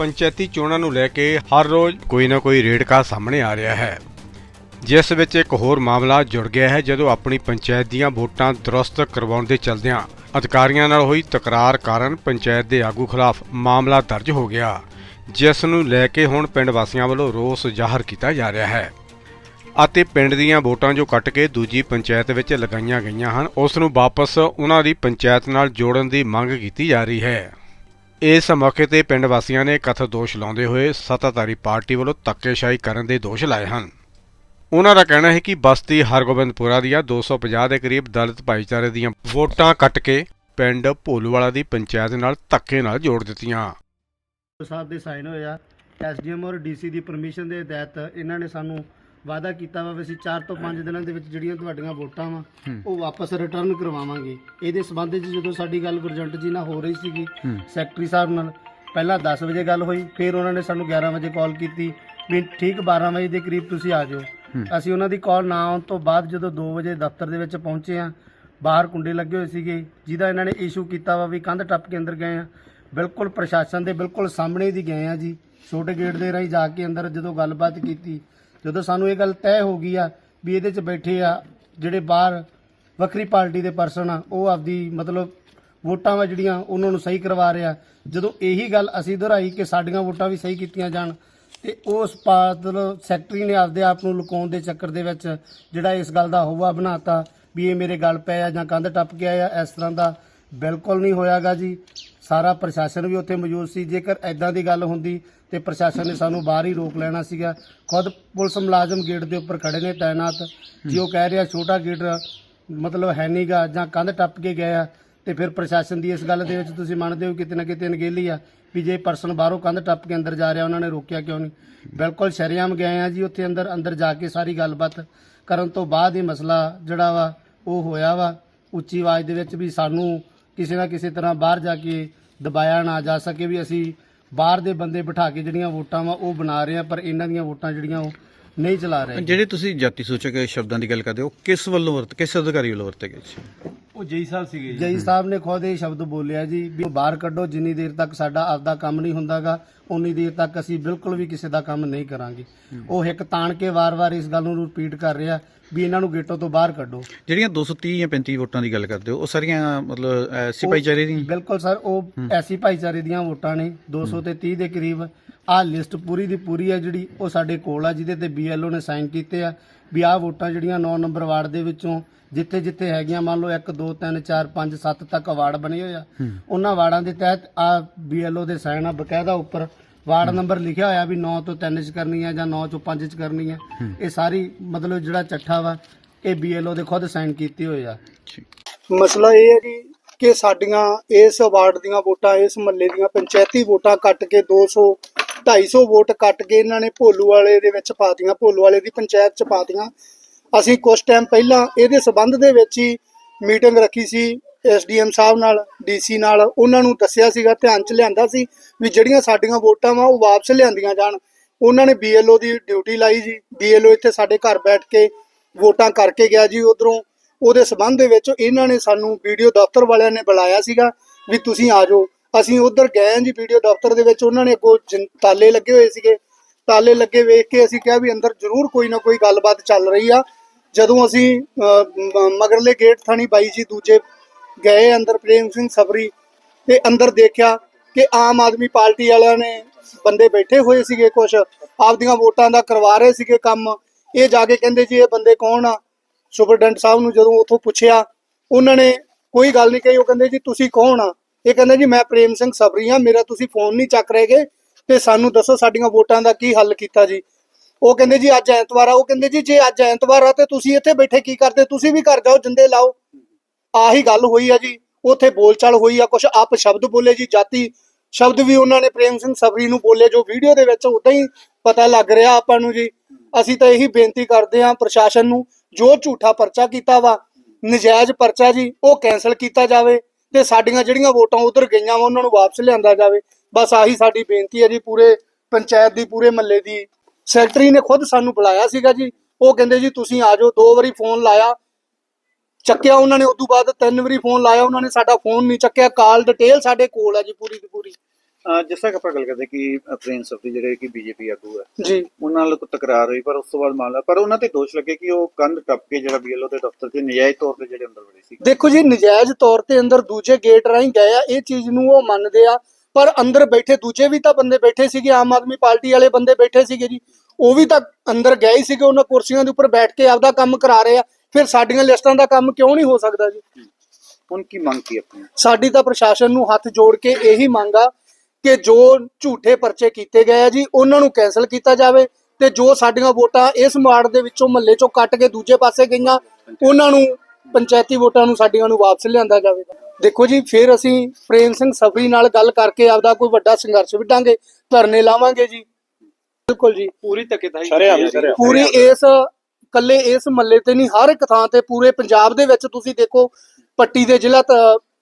ਪੰਚਾਇਤੀ ਚੋਣਾਂ ਨੂੰ ਲੈ ਕੇ ਹਰ ਰੋਜ਼ ਕੋਈ ਨਾ ਕੋਈ ਰੇੜਕਾ ਸਾਹਮਣੇ ਆ ਰਿਹਾ ਹੈ। ਜਿਸ ਵਿੱਚ ਇੱਕ ਹੋਰ ਮਾਮਲਾ ਜੁੜ ਗਿਆ ਹੈ, ਜਦੋਂ ਆਪਣੀ ਪੰਚਾਇਤ ਦੀਆਂ ਵੋਟਾਂ ਦਰੁਸਤ ਕਰਵਾਉਣ ਦੇ ਚਲਦਿਆਂ ਅਧਿਕਾਰੀਆਂ ਨਾਲ ਹੋਈ ਤਕਰਾਰ ਕਾਰਨ ਪੰਚਾਇਤ ਦੇ ਆਗੂ ਖਿਲਾਫ ਮਾਮਲਾ ਦਰਜ ਹੋ ਗਿਆ, ਜਿਸ ਨੂੰ ਲੈ ਕੇ ਹੁਣ ਪਿੰਡ ਵਾਸੀਆਂ ਵੱਲੋਂ ਰੋਸ ਜ਼ਾਹਰ ਕੀਤਾ ਜਾ ਰਿਹਾ ਹੈ ਅਤੇ ਪਿੰਡ ਦੀਆਂ ਵੋਟਾਂ ਜੋ ਕੱਟ ਕੇ ਦੂਜੀ ਪੰਚਾਇਤ ਵਿੱਚ ਲਗਾਈਆਂ ਗਈਆਂ ਹਨ, ਉਸ ਨੂੰ ਵਾਪਸ ਉਹਨਾਂ ਦੀ ਪੰਚਾਇਤ ਨਾਲ ਜੋੜਨ ਦੀ ਮੰਗ ਕੀਤੀ ਜਾ ਰਹੀ ਹੈ। ਇਸ ਮੌਕੇ ਤੇ ਪਿੰਡ ਵਾਸੀਆਂ ਨੇ ਕਥਿਤ ਦੋਸ਼ ਲਾਉਂਦੇ ਹੋਏ ਸੱਤਾਧਾਰੀ ਪਾਰਟੀ ਵੱਲੋਂ ਧੱਕੇਸ਼ਾਹੀ ਕਰਨ ਦੇ ਦੋਸ਼ ਲਾਏ ਹਨ। ਉਹਨਾਂ ਦਾ ਕਹਿਣਾ ਹੈ ਕਿ ਬਸਤੀ ਹਰਗੋਬਿੰਦਪੁਰਾ ਦੀਆਂ 250 ਦੇ ਕਰੀਬ ਦਲਿਤ ਭਾਈਚਾਰੇ ਦੀਆਂ ਵੋਟਾਂ ਕੱਟ ਕੇ ਪਿੰਡ ਭੋਲੂਵਾਲਾ ਦੀ ਪੰਚਾਇਤ ਨਾਲ ਧੱਕੇ ਨਾਲ ਜੋੜ ਦਿੱਤੀਆਂ। ਸਾਹਿਬ ਦੇ ਸਾਈਨ ਹੋਏ ਆ। ਐਸਡੀਐਮ ਔਰ ਡੀਸੀ ਦੀ ਪਰਮਿਸ਼ਨ ਦੇ ਤਹਿਤ ਇਹਨਾਂ ਨੇ ਸਾਨੂੰ ਵਾਅਦਾ ਕੀਤਾ ਵਾ ਵੀ ਅਸੀਂ 4 ਤੋਂ 5 ਦਿਨਾਂ ਦੇ ਵਿੱਚ ਜਿਹੜੀਆਂ ਤੁਹਾਡੀਆਂ ਵੋਟਾਂ ਵਾ ਉਹ ਵਾਪਸ ਰਿਟਰਨ ਕਰਵਾਵਾਂਗੇ। ਇਹਦੇ ਸਬੰਧ ਵਿੱਚ ਜਦੋਂ ਸਾਡੀ ਗੱਲ ਗੁਰਜੰਟ ਜੀ ਨਾਲ ਹੋ ਰਹੀ ਸੀਗੀ ਸੈਕਟਰੀ ਸਾਹਿਬ ਨਾਲ ਪਹਿਲਾਂ 10 ਵਜੇ ਗੱਲ ਹੋਈ ਫਿਰ ਉਹਨਾਂ ਨੇ ਸਾਨੂੰ 11 ਵਜੇ ਕਾਲ ਕੀਤੀ ਵੀ ਠੀਕ 12 ਵਜੇ ਦੇ ਕਰੀਬ ਤੁਸੀਂ ਆ ਜਾਓ ਅਸੀਂ ਉਹਨਾਂ ਦੀ ਕਾਲ ਨਾ ਆਉਣ ਤੋਂ ਬਾਅਦ ਜਦੋਂ 2 ਵਜੇ ਦਫ਼ਤਰ ਦੇ ਵਿੱਚ ਪਹੁੰਚੇ ਆ ਬਾਹਰ ਕੁੰਡੇ ਲੱਗੇ ਹੋਏ ਸੀਗੇ ਜਿਹਦਾ ਇਹਨਾਂ ਨੇ ਇਸ਼ੂ ਕੀਤਾ ਵਾ ਵੀ ਕੰਧ ਟੱਪ ਕੇ ਅੰਦਰ ਗਏ ਆ ਬਿਲਕੁਲ ਪ੍ਰਸ਼ਾਸਨ ਦੇ ਬਿਲਕੁਲ ਸਾਹਮਣੇ ਦੀ ਗਏ ਆ ਜੀ ਛੋਟੇ ਗੇਟ ਦੇ ਰਾਹੀਂ ਜਾ ਕੇ ਅੰਦਰ ਜਦੋਂ ਗੱਲਬਾਤ ਕੀਤੀ ਜਦੋਂ ਸਾਨੂੰ ਇਹ ਗੱਲ ਤੈਅ ਹੋ ਗਈ ਆ ਵੀ ਇਹਦੇ 'ਚ ਬੈਠੇ ਆ ਜਿਹੜੇ ਬਾਹਰ ਵੱਖਰੀ ਪਾਰਟੀ ਦੇ ਪਰਸਨ ਆ, ਉਹ ਆਪਦੀ ਮਤਲਬ ਵੋਟਾਂ ਵਾ ਜਿਹੜੀਆਂ ਉਹਨਾਂ ਨੂੰ ਸਹੀ ਕਰਵਾ ਰਿਹਾ ਜਦੋਂ ਇਹੀ ਗੱਲ ਅਸੀਂ ਦੁਹਰਾਈ ਕਿ ਸਾਡੀਆਂ ਵੋਟਾਂ ਵੀ ਸਹੀ ਕੀਤੀਆਂ ਜਾਣ ਤੇ ਉਸ ਪਾਤਲ ਸੈਕਟਰੀ ਨੇ ਆਪਦੇ ਆਪ ਨੂੰ ਲੁਕਾਉਣ ਦੇ ਚੱਕਰ ਦੇ ਵਿੱਚ ਜਿਹੜਾ ਇਸ ਗੱਲ ਦਾ ਹਵਾ ਬਣਾਤਾ ਵੀ ਇਹ ਮੇਰੇ ਗੱਲ ਪਏ ਆ ਜਾਂ ਕੰਧ ਟੱਪ ਕੇ ਆਇਆ, ਇਸ ਤਰ੍ਹਾਂ ਦਾ ਬਿਲਕੁਲ ਨਹੀਂ ਹੋਇਆਗਾ ਜੀ। ਸਾਰਾ ਪ੍ਰਸ਼ਾਸਨ ਵੀ ਉੱਥੇ ਮੌਜੂਦ ਸੀ। ਜੇਕਰ ਐਦਾਂ ਦੀ ਗੱਲ ਹੁੰਦੀ ਤੇ ਪ੍ਰਸ਼ਾਸਨ ਨੇ ਸਾਨੂੰ ਬਾਹਰ ਹੀ ਰੋਕ ਲੈਣਾ ਸੀਗਾ। ਖੁਦ ਪੁਲਿਸ ਮੁਲਾਜ਼ਮ ਗੇਟ ਦੇ ਉੱਪਰ ਖੜੇ ਨੇ ਤਾਇਨਾਤ। ਜੇ ਉਹ ਕਹਿ ਰਿਹਾ ਛੋਟਾ ਗੇਟ ਮਤਲਬ ਹੈ ਨਹੀਂਗਾ ਜਾਂ ਕੰਧ ਟੱਪ ਕੇ ਗਏ ਆ, ਤੇ ਫਿਰ ਪ੍ਰਸ਼ਾਸਨ ਦੀ ਇਸ ਗੱਲ ਦੇ ਵਿੱਚ ਤੁਸੀਂ ਮੰਨਦੇ ਹੋ ਕਿਤੇ ਨਾ ਕਿਤੇ ਅਣਗਹਿਲੀ ਆ ਵੀ ਜੇ ਪਰਸਨ ਬਾਹਰੋਂ ਕੰਧ ਟੱਪ ਕੇ ਅੰਦਰ ਜਾ ਰਿਹਾ, ਉਹਨਾਂ ਨੇ ਰੋਕਿਆ ਕਿਉਂ ਨਹੀਂ? ਬਿਲਕੁਲ ਸ਼ਰੇਆਮ ਗਏ ਆ ਜੀ ਉੱਥੇ ਅੰਦਰ ਅੰਦਰ ਜਾ ਕੇ ਸਾਰੀ ਗੱਲਬਾਤ ਕਰਨ ਤੋਂ ਬਾਅਦ ਇਹ ਮਸਲਾ ਜਿਹੜਾ ਵਾ, ਉਹ ਹੋਇਆ ਵਾ। ਉੱਚੀ ਆਵਾਜ਼ ਦੇ ਵਿੱਚ ਵੀ ਸਾਨੂੰ ਕਿਸੇ ਨਾ ਕਿਸੇ ਤਰ੍ਹਾਂ ਬਾਹਰ ਜਾ ਕੇ ਦਬਾਇਆ ਨਾ ਜਾ ਸਕੇ ਵੀ ਅਸੀਂ ਬਾਹਰ ਦੇ ਬੰਦੇ ਬਿਠਾ ਕੇ ਜਿਹੜੀਆਂ ਵੋਟਾਂ ਵਾ ਉਹ ਬਣਾ ਰਹੇ ਆ ਪਰ ਇਹਨਾਂ ਦੀਆਂ ਵੋਟਾਂ ਜਿਹੜੀਆਂ ਉਹ ਨਹੀਂ ਚਲਾ ਰਹੇ। ਜਿਹੜੇ ਤੁਸੀਂ ਜਾਤੀ ਸੂਚਕ ਸ਼ਬਦਾਂ ਦੀ ਗੱਲ ਕਰਦੇ ਹੋ ਕਿਸ ਵੱਲੋਂ ਵਰਤ, ਕਿਸ ਅਧਿਕਾਰੀ ਵੱਲੋਂ ਵਰਤੇ ਗਏ ਸੀ? ਉਹ ਜਈ ਸਾਹਿਬ ਸੀਗੇ ਜੀ। ਜਈ ਸਾਹਿਬ ਨੇ ਖੁਦ ਇਹ ਸ਼ਬਦ ਬੋਲਿਆ ਜੀ ਵੀ ਬਾਹਰ ਕੱਢੋ ਜਿੰਨੀ ਦੇਰ ਤੱਕ ਸਾਡਾ ਆਪਦਾ ਕੰਮ ਨਹੀਂ ਹੁੰਦਾਗਾ ਉਨੀ ਦੇਰ ਤੱਕ ਅਸੀਂ ਬਿਲਕੁਲ ਵੀ ਕਿਸੇ ਦਾ ਕੰਮ ਨਹੀਂ ਕਰਾਂਗੇ। ਉਹ ਇੱਕ ਤਾਣ ਕੇ ਵਾਰ-ਵਾਰ ਇਸ ਗੱਲ ਨੂੰ ਰਿਪੀਟ ਕਰ ਰਿਹਾ ਵੀ ਇਹਨਾਂ ਨੂੰ ਗੇਟੋ ਤੋਂ ਬਾਹਰ ਕੱਢੋ। ਜਿਹੜੀਆਂ 230 ਜਾਂ 35 ਵੋਟਾਂ ਦੀ ਗੱਲ ਕਰਦੇ ਹੋ ਉਹ ਸਾਰੀਆਂ ਮਤਲਬ ਐਸੀ ਭਾਈਚਾਰੇ ਦੀਆਂ? ਬਿਲਕੁਲ ਸਰ ਉਹ ਐਸੀ ਭਾਈਚਾਰੇ ਦੀਆਂ ਵੋਟਾਂ ਨੇ 200 ਤੇ 30 ਦੇ ਕਰੀਬ। ਆਹ ਲਿਸਟ ਪੂਰੀ ਦੀ ਪੂਰੀ ਹੈ ਜਿਹੜੀ ਉਹ ਸਾਡੇ ਕੋਲ ਆ ਜਿਹਦੇ ਤੇ ਬੀਐਲਓ ਨੇ ਸਾਈਨ ਕੀਤੇ ਆ। ਵੀ ਆਹ ਵੋਟਾਂ ਜਿਹੜੀਆਂ 9 ਨੰਬਰ ਵਾਰਡ ਦੇ ਵਿੱਚੋਂ ਜਿੱਥੇ ਜਿੱਥੇ ਹੈਗੀਆਂ ਮੰਨ ਲਓ 1 2 3 4 5 7 ਤੱਕ ਵਾਰਡ ਬਣੇ ਹੋਏ ਆ। ਉਹਨਾਂ ਵਾਰਡਾਂ ਦੇ ਤਹਿਤ ਆ ਬੀਐਲਓ ਦੇ ਸਾਈਨ ਆ ਬਕਾਇਦਾ ਉੱਪਰ ਵਾਰਡ ਨੰਬਰ ਲਿਖਿਆ ਹੋਇਆ ਵੀ 9 ਤੋਂ 3 ਚ ਕਰਨੀ ਹੈ ਜਾਂ 9 ਤੋਂ 5 ਚ ਕਰਨੀ ਹੈ। ਇਹ ਸਾਰੀ ਮਤਲਬ ਜਿਹੜਾ ਚੱਠਾ ਵਾ ਇਹ ਬੀਐਲਓ ਦੇ ਖੁਦ ਸਾਈਨ ਕੀਤੇ ਹੋਏ ਆ। ਮਸਲਾ ਇਹ ਹੈ ਜੀ ਕਿ ਸਾਡੀਆਂ ਇਸ ਵਾਰਡ ਦੀਆਂ ਵੋਟਾਂ ਇਸ ਮਹੱਲੇ ਦੀਆਂ ਪੰਚਾਇਤੀ ਵੋਟਾਂ ਕੱਟ ਕੇ 200 250 ਵੋਟ ਕੱਟ ਕੇ ਇਹਨਾਂ ਨੇ ਭੋਲੂ ਵਾਲੇ ਦੇ ਵਿੱਚ ਪਾਤੀਆਂ, ਭੋਲੂ ਵਾਲੇ ਦੀ ਪੰਚਾਇਤ ਚ ਪਾਤੀਆਂ। ਅਸੀਂ ਕੁਝ ਟਾਈਮ ਪਹਿਲਾਂ ਇਹਦੇ ਸਬੰਧ ਦੇ ਵਿੱਚ ਹੀ ਮੀਟਿੰਗ ਰੱਖੀ ਸੀ ਐਸਡੀਐਮ ਸਾਹਿਬ ਨਾਲ ਡੀਸੀ ਨਾਲ। ਉਹਨਾਂ ਨੂੰ ਦੱਸਿਆ ਸੀਗਾ, ਧਿਆਨ ਚ ਲਿਆਂਦਾ ਸੀ ਵੀ ਜਿਹੜੀਆਂ ਸਾਡੀਆਂ ਵੋਟਾਂ ਵਾ ਉਹ ਵਾਪਸ ਲਿਆਂਦੀਆਂ ਜਾਣ। ਉਹਨਾਂ ਨੇ ਬੀਐਲਓ ਦੀ ਡਿਊਟੀ ਲਾਈ ਜੀ। ਬੀਐਲਓ ਇੱਥੇ ਸਾਡੇ ਘਰ ਬੈਠ ਕੇ ਵੋਟਾਂ ਕਰਕੇ ਗਿਆ ਜੀ ਉਧਰੋਂ। ਉਹਦੇ ਸਬੰਧ ਦੇ ਵਿੱਚ ਇਹਨਾਂ ਨੇ ਸਾਨੂੰ ਵੀਡੀਓ ਦਫ਼ਤਰ ਵਾਲਿਆਂ ਨੇ ਬੁਲਾਇਆ ਸੀਗਾ ਵੀ ਤੁਸੀਂ ਆ ਜਾਓ। ਅਸੀਂ ਉਧਰ ਗਏ ਹਾਂ ਜੀ ਵੀਡੀਓ ਦਫ਼ਤਰ ਦੇ ਵਿੱਚ, ਉਹਨਾਂ ਨੇ ਅੱਗੋਂ ਜਿਨ- ਤਾਲੇ ਲੱਗੇ ਹੋਏ ਸੀਗੇ। ਤਾਲੇ ਲੱਗੇ ਵੇਖ ਕੇ ਅਸੀਂ ਕਿਹਾ ਵੀ ਅੰਦਰ ਜ਼ਰੂਰ ਕੋਈ ਨਾ ਕੋਈ ਗੱਲਬਾਤ ਚੱਲ ਰਹੀ ਆ। ਜਦੋਂ ਅਸੀਂ ਮਗਰਲੇ ਗੇਟ ਥਾਣੀ ਬਾਈ ਜੀ ਦੂਜੇ ਗਏ ਅੰਦਰ ਪ੍ਰੇਮ ਸਿੰਘ ਸਬਰੀ ਤੇ ਅੰਦਰ ਦੇਖਿਆ ਕਿ ਆਮ ਆਦਮੀ ਪਾਰਟੀ ਵਾਲਿਆਂ ਨੇ ਬੰਦੇ ਬੈਠੇ ਹੋਏ ਸੀਗੇ ਕੁਝ ਆਪਦੀਆਂ ਵੋਟਾਂ ਦਾ ਕਰਵਾ ਰਹੇ ਸੀਗੇ ਕੰਮ। ਇਹ ਜਾ ਕੇ ਕਹਿੰਦੇ ਜੀ ਇਹ ਬੰਦੇ ਕੌਣ ਆ? ਸੁਪਰਡੈਂਟ ਸਾਹਿਬ ਨੂੰ ਜਦੋਂ ਉਥੋਂ ਪੁੱਛਿਆ, ਉਹਨਾਂ ਨੇ ਕੋਈ ਗੱਲ ਨਹੀਂ ਕਹੀ, ਉਹ ਕਹਿੰਦੇ ਜੀ ਤੁਸੀਂ ਕੌਣ ਆ? ਇਹ ਕਹਿੰਦੇ ਜੀ, ਮੈਂ ਪ੍ਰੇਮ ਸਿੰਘ ਸਬਰੀ ਆ ਮੇਰਾ ਤੁਸੀਂ ਫੋਨ ਨਹੀਂ ਚੱਕ ਰਹੇਗੇ ਤੇ ਸਾਨੂੰ ਦੱਸੋ ਸਾਡੀਆਂ ਵੋਟਾਂ ਦਾ ਕੀ ਹੱਲ ਕੀਤਾ ਜੀ। ਉਹ ਕਹਿੰਦੇ ਜੀ, ਅੱਜ ਐਤਵਾਰ ਆ। ਉਹ ਕਹਿੰਦੇ ਜੀ, ਜੇ ਅੱਜ ਐਤਵਾਰ ਆ ਤੇ ਤੁਸੀਂ ਇੱਥੇ ਬੈਠੇ ਕੀ ਕਰਦੇ? ਤੁਸੀਂ ਵੀ ਘਰ ਜਾਓ, ਜਿੰਦੇ ਲਾਓ। ਆਹੀ ਗੱਲ ਹੋਈ ਆ ਜੀ। ਉੱਥੇ ਬੋਲਚਾਲ ਹੋਈ ਆ ਕੁਝ ਆਪ ਸ਼ਬਦ ਬੋਲੇ ਜੀ, ਜਾਤੀ ਸ਼ਬਦ ਵੀ ਉਹਨਾਂ ਨੇ ਪ੍ਰੇਮ ਸਿੰਘ ਸਬਰੀ ਨੂੰ ਬੋਲੇ, ਜੋ ਵੀਡੀਓ ਦੇ ਵਿੱਚ ਉਦਾਂ ਹੀ ਪਤਾ ਲੱਗ ਰਿਹਾ ਆਪਾਂ ਨੂੰ ਜੀ। ਅਸੀਂ ਤਾਂ ਇਹੀ ਬੇਨਤੀ ਕਰਦੇ ਹਾਂ ਪ੍ਰਸ਼ਾਸਨ ਨੂੰ, ਜੋ ਝੂਠਾ ਪਰਚਾ ਕੀਤਾ ਵਾ, ਨਜਾਇਜ਼ ਪਰਚਾ ਜੀ, ਉਹ ਕੈਨਸਲ ਕੀਤਾ ਜਾਵੇ। ਤੇ ਸਾਡੀਆਂ ਜਿਹੜੀਆਂ ਵੋਟਾਂ ਉਧਰ ਗਈਆਂ ਵਾ, ਉਹਨਾਂ ਨੂੰ ਵਾਪਸ ਲਿਆਂਦਾ ਜਾਵੇ। ਬਸ ਆਹੀ ਸਾਡੀ ਬੇਨਤੀ ਹੈ ਜੀ, ਪੂਰੇ ਪੰਚਾਇਤ ਦੀ, ਪੂਰੇ ਮਹੱਲੇ ਦੀ। ਸੈਕਟਰੀ ਨੇ ਖੁਦ ਸਾਨੂੰ ਬੁਲਾਇਆ ਸੀਗਾ ਜੀ। ਉਹ ਕਹਿੰਦੇ ਜੀ, ਤੁਸੀਂ ਆ ਜਾਓ, ਦੋ ਵਾਰੀ ਫੋਨ ਲਾਇਆ। ਚੱਕਿਆ ਉਹਨਾਂ ਨੇ ਉਸ ਤੋਂ ਬਾਅਦ ਤਿੰਨ ਵਾਰੀ ਫੋਨ ਲਾਇਆ, ਉਹਨਾਂ ਨੇ ਸਾਡਾ ਫੋਨ ਨਹੀਂ ਚੱਕਿਆ। ਕਾਲ ਡਿਟੇਲ ਸਾਡੇ ਕੋਲ ਹੈ ਜੀ, ਪੂਰੀ ਦੀ ਪੂਰੀ। ਜਿਸ ਤਰ੍ਹਾਂ ਆਪਾਂ ਗੱਲ ਕਰਦੇ ਕਿ ਪ੍ਰਿੰਸ ਸਫੀ ਜਿਹੜੇ ਕਿ ਬੀਜੇਪੀ ਆਗੂ ਹੈ ਜੀ। ਉਹਨਾਂ ਨਾਲ ਕੋਈ ਤਕਰਾਰ ਹੋਈ ਪਰ ਉਸ ਤੋਂ ਬਾਅਦ ਮਾਮਲਾ ਪਰ ਉਹਨਾਂ ਤੇ ਦੋਸ਼ ਲੱਗੇ ਕਿ ਉਹ ਕੰਧ ਟੱਪ ਕੇ ਜਿਹੜਾ ਬੀਐਲਓ ਦੇ ਦਫ਼ਤਰ 'ਚ ਨਜਾਇਜ਼ ਤੌਰ ਤੇ ਜਿਹੜੇ ਅੰਦਰ ਵੜੇ ਸੀ। ਦੇਖੋ ਜੀ ਨਜਾਇਜ਼ ਤੌਰ ਤੇ ਅੰਦਰ ਦੂਜੇ ਗੇਟ ਰਾਹੀਂ ਗਏ ਆ ਇਹ ਚੀਜ਼ ਨੂੰ ਉਹ ਮੰਨਦੇ ਆ ਪਰ ਅੰਦਰ ਬੈਠੇ ਦੂਜੇ ਵੀ ਤਾਂ ਬੰਦੇ ਬੈਠੇ ਸੀਗੇ ਆਮ ਆਦਮੀ ਪਾਰਟੀ ਵਾਲੇ ਬੰਦੇ ਬੈਠੇ ਸੀਗੇ ਜੀ। ਉਹ ਵੀ ਤਾਂ ਅੰਦਰ ਗਏ ਹੀ ਸੀਗੇ ਉਹਨਾਂ ਕੁਰਸੀਆਂ ਦੇ ਉੱਪਰ ਬੈਠ ਕੇ ਆਪਦਾ ਕੰਮ ਕਰਾ ਰਹੇ ਆ ਫਿਰ ਸਾਡੀਆਂ ਲਿਸਟਾਂ ਦਾ ਕੰਮ ਕਿਉਂ ਨਹੀਂ ਹੋ ਸਕਦਾ ਜੀ? ਹੁਣ ਕੀ ਮੰਗ ਕੀ ਆਪਣੀ? ਸਾਡੀ ਤਾਂ ਪ੍ਰਸ਼ਾਸਨ ਨੂੰ ਹੱਥ ਜੋੜ ਕੇ ਇਹੀ ਮੰਗ ਆ ਕਿ ਜੋ ਝੂਠੇ ਪਰਚੇ ਕੀਤੇ ਗਏ ਆ ਜੀ ਉਹਨਾਂ ਨੂੰ ਕੈਨਸਲ ਕੀਤਾ ਜਾਵੇ ਤੇ ਜੋ ਸਾਡੀਆਂ ਵੋਟਾਂ ਇਸ ਵਾਰਡ ਦੇ ਵਿੱਚੋਂ ਮਹੱਲੇ ਚੋਂ ਕੱਟ ਕੇ ਦੂਜੇ ਪਾਸੇ ਗਈਆਂ ਉਹਨਾਂ ਨੂੰ ਪੰਚਾਇਤੀ ਵੋਟਾਂ ਨੂੰ ਸਾਡੀਆਂ ਨੂੰ ਵਾਪਸ ਲਿਆਂਦਾ ਜਾਵੇ। ਦੇਖੋ ਜੀ ਫਿਰ ਅਸੀਂ ਪ੍ਰੇਮ ਸਿੰਘ ਸਫਰੀ ਨਾਲ ਗੱਲ ਕਰਕੇ ਆਪਦਾ ਕੋਈ ਵੱਡਾ ਸੰਘਰਸ਼ ਵਿੱਢਾਂਗੇ ਧਰਨੇ ਲਾਵਾਂਗੇ ਜੀ। ਬਿਲਕੁਲ ਜੀ। ਪੂਰੀ ਸ਼ਰੇਆਮ ਪੂਰੀ ਇਸ ਕੱਲੇ ਇਸ ਮੱਲੇ ਤੇ ਨਹੀਂ ਹਰ ਇੱਕ ਥਾਂ ਤੇ ਪੂਰੇ ਪੰਜਾਬ ਦੇ ਵਿੱਚ ਤੁਸੀਂ ਦੇਖੋ ਪੱਟੀ ਦੇ ਜ਼ਿਲ੍ਹਾ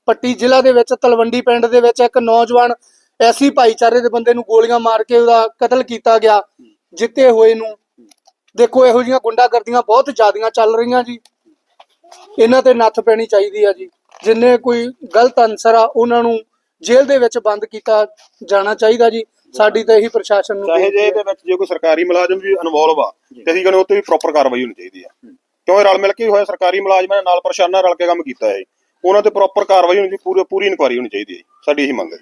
ਪੱਟੀ ਜ਼ਿਲ੍ਹਾ ਦੇ ਵਿੱਚ ਤਲਵੰਡੀ ਪਿੰਡ ਦੇ ਵਿੱਚ ਇੱਕ ਨੌਜਵਾਨ ਐਸੀ ਭਾਈਚਾਰੇ ਦੇ ਬੰਦੇ ਨੂੰ ਗੋਲੀਆਂ ਮਾਰ ਕੇ ਉਹਦਾ ਕਤਲ ਕੀਤਾ ਗਿਆ ਜਿੱਤੇ ਹੋਏ ਨੂੰ। ਦੇਖੋ ਇਹੋ ਜਿਹੀਆਂ ਗੁੰਡਾਗਰਦੀਆਂ ਬਹੁਤ ਜ਼ਿਆਦੀਆਂ ਚੱਲ ਰਹੀਆਂ ਜੀ। ਇਹਨਾਂ ਤੇ ਨੱਥ ਪੈਣੀ ਚਾਹੀਦੀ ਆ ਜੀ। ਜਿੰਨੇ ਕੋਈ ਗਲਤ ਅਨਸਰ ਆ ਉਹਨਾਂ ਨੂੰ ਜੇਲ੍ਹ ਦੇ ਵਿੱਚ ਬੰਦ ਕੀਤਾ ਜਾਣਾ ਚਾਹੀਦਾ ਜੀ। ਸਾਡੀ ਤਾਂ ਇਹੀ ਪ੍ਰਸ਼ਾਸਨ ਨੂੰ ਚਾਹੇ ਜੇ ਇਹਦੇ ਵਿੱਚ ਜੇ ਕੋਈ ਸਰਕਾਰੀ ਮੁਲਾਜ਼ਮ ਵੀ ਇਨਵੋਲਵ ਆ ਤੇ ਅਸੀਂ ਕਹਿੰਦੇ ਉੱਤੇ ਵੀ ਪ੍ਰੋਪਰ ਕਾਰਵਾਈ ਹੋਣੀ ਚਾਹੀਦੀ ਆ। ਕਿਉਂ ਰਲ ਮਿਲ ਕੇ ਹੋਇਆ ਸਰਕਾਰੀ ਮੁਲਾਜ਼ਮਾਂ ਨੇ ਨਾਲ ਪ੍ਰਸ਼ਾਸਨਾਂ ਰਲ ਕੇ ਕੰਮ ਕੀਤਾ ਹੈ। ਉਹਨਾਂ ਤੇ ਪ੍ਰੋਪਰ ਕਾਰਵਾਈ ਹੋਣੀ ਚਾਹੀਦੀ ਪੂਰੀ ਪੂਰੀ ਇਨਕੁਆਰੀ ਹੋਣੀ ਚਾਹੀਦੀ ਹੈ ਸਾਡੀ ਇਹੀ ਮੰਗ ਹੈ